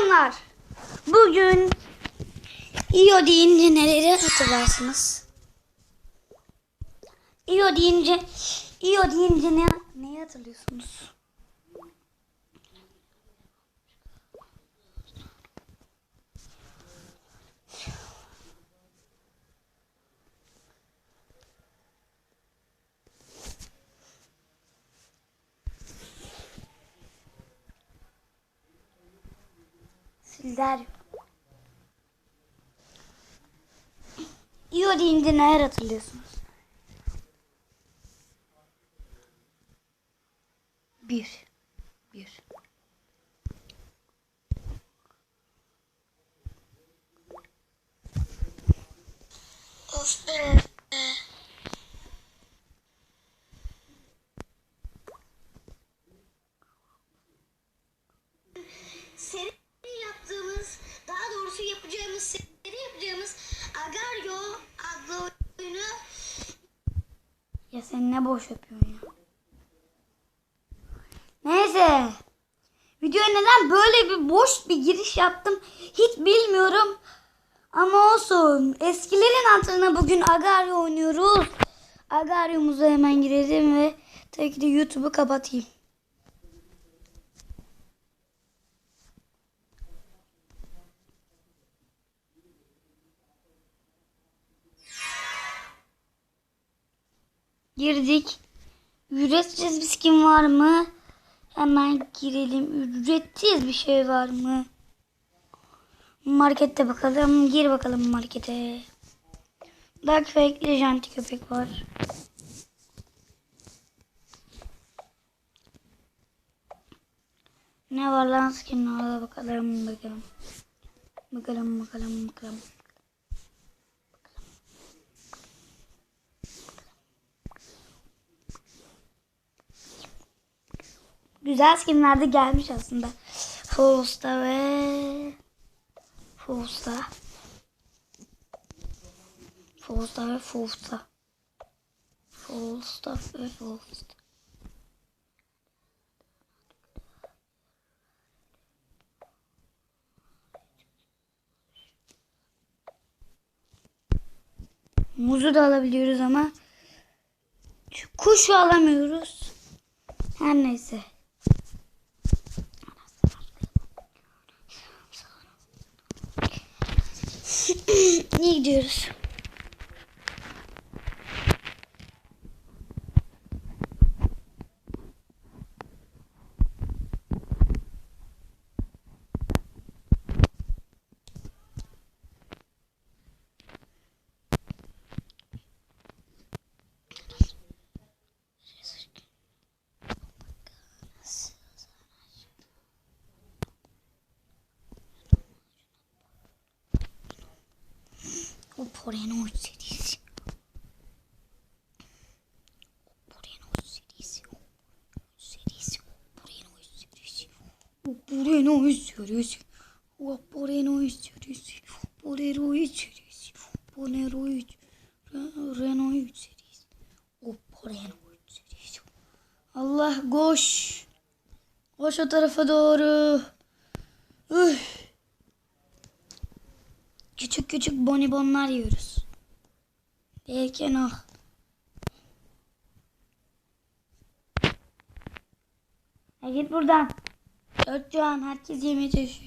Selamlar. Bugün İyo deyince neleri hatırlarsınız? İyo deyince İyo deyince ne neyi hatırlıyorsunuz? Sizler İyo deyince neler hatırlıyorsunuz? Bir. Bir. Of. Ya sen ne boş yapıyorsun ya? Neyse. Videoya neden böyle bir boş bir giriş yaptım hiç bilmiyorum. Ama olsun. Eskilerin hatırına bugün Agario oynuyoruz. Agario'muza hemen girelim ve tabii ki de YouTube'u kapatayım. Girdik. Ücretsiz bir skin var mı? Hemen girelim. Ücretsiz bir şey var mı? Markette bakalım. Gir bakalım markete. Dark Fake'li janti köpek var. Ne var lan skin orada bakalım bakalım. Bakalım bakalım bakalım. Güzel skinler de gelmiş aslında. Fausta ve Fausta. Fausta ve Fausta. Fausta ve Fausta. Muzu da alabiliyoruz ama şu kuşu alamıyoruz. Her neyse. İyi gidiyoruz. O Poreno serisi. O Poreno serisi. O serisi. O Poreno serisi. O Poreno serisi. O Poreno serisi. Poreno serisi. Poreno Renault serisi. O Poreno serisi. Allah koş. Koş o tarafa doğru. Üh. Küçük küçük bonibonlar yiyoruz. Derken o. Ya git buradan. Dört can herkes yemeye çalışıyor.